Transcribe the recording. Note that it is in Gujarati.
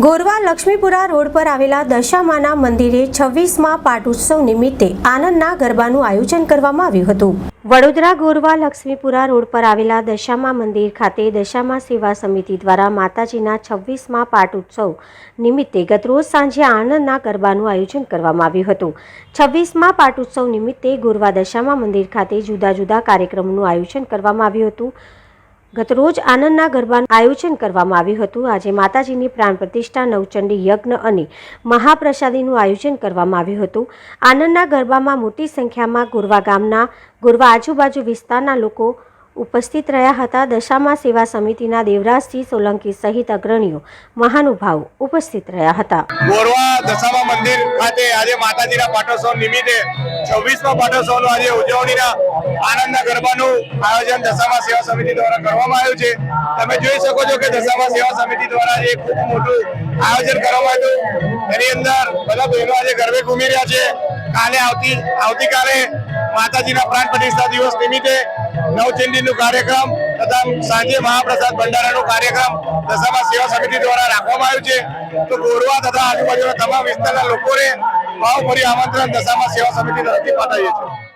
ગોરવા લક્ષ્મીપુરા રોડ પર આવેલા દશામાના મંદિરે છવ્વીસમાં પાટોત્સવ નિમિત્તે આનંદના ગરબાનું આયોજન કરવામાં આવ્યું હતું. વડોદરા ગોરવા લક્ષ્મીપુરા રોડ પર આવેલા દશામા મંદિર ખાતે દશામા સેવા સમિતિ દ્વારા માતાજીના છવ્વીસમાં પાટોત્સવ નિમિત્તે ગતરોજ સાંજે આનંદના ગરબાનું આયોજન કરવામાં આવ્યું હતું. છવ્વીસમાં પાટોત્સવ નિમિત્તે ગોરવા દશામા મંદિર ખાતે જુદા જુદા કાર્યક્રમોનું આયોજન કરવામાં આવ્યું હતું. ગતરોજ આનંદના ગરબાનું આયોજન કરવામાં આવ્યું હતું. આજે માતાજીની પ્રાણ પ્રતિષ્ઠા, નવચંડી યજ્ઞ અને મહાપ્રસાદીનું આયોજન કરવામાં આવ્યું હતું. આનંદના ગરબામાં મોટી સંખ્યામાં ગુરવા ગામના, ગુરવા આજુબાજુ વિસ્તારના લોકો ઉપસ્થિત રહ્યા હતા દશામાં સેવા સમિતિના દેવરાજસિંહ સોલંકી સહિત અગ્રણીઓ. મહાનુભાવ ઉપસ્થિત રહ્યા હતા. ગોરવા દશામા મંદિર ખાતે આજે માતાજીના પાટોત્સવ નિમિત્તે છવ્વીસમા પાટોત્સવનું આજે ઉજવણીના આનંદના ગરબાનું આયોજન દશામા સેવા સમિતિ દ્વારા કરવામાં આવ્યું છે. તમે જોઈ શકો છો કે દશામા સેવા સમિતિ દ્વારા આજે ખૂબ મોટું આયોજન કરવામાં આવ્યું. એની અંદર બધા બહેનો આજે ગરબે ઘૂમી રહ્યા છે. કાલે આવતી આવતીકાલે માતાજીના પ્રાણ પ્રતિષ્ઠા દિવસ નિમિત્તે નવચંડીનું કાર્યક્રમ તથા સાંજે મહાપ્રસાદ ભંડારાનો કાર્યક્રમ દશામાં સેવા સમિતિ દ્વારા રાખવામાં આવ્યું છે. તો ગોરવા તથા આજુબાજુના તમામ વિસ્તારના લોકોને ભાવભર્યું આમંત્રણ દશામાં સેવા સમિતિ તરફથી પાઠવીએ છીએ.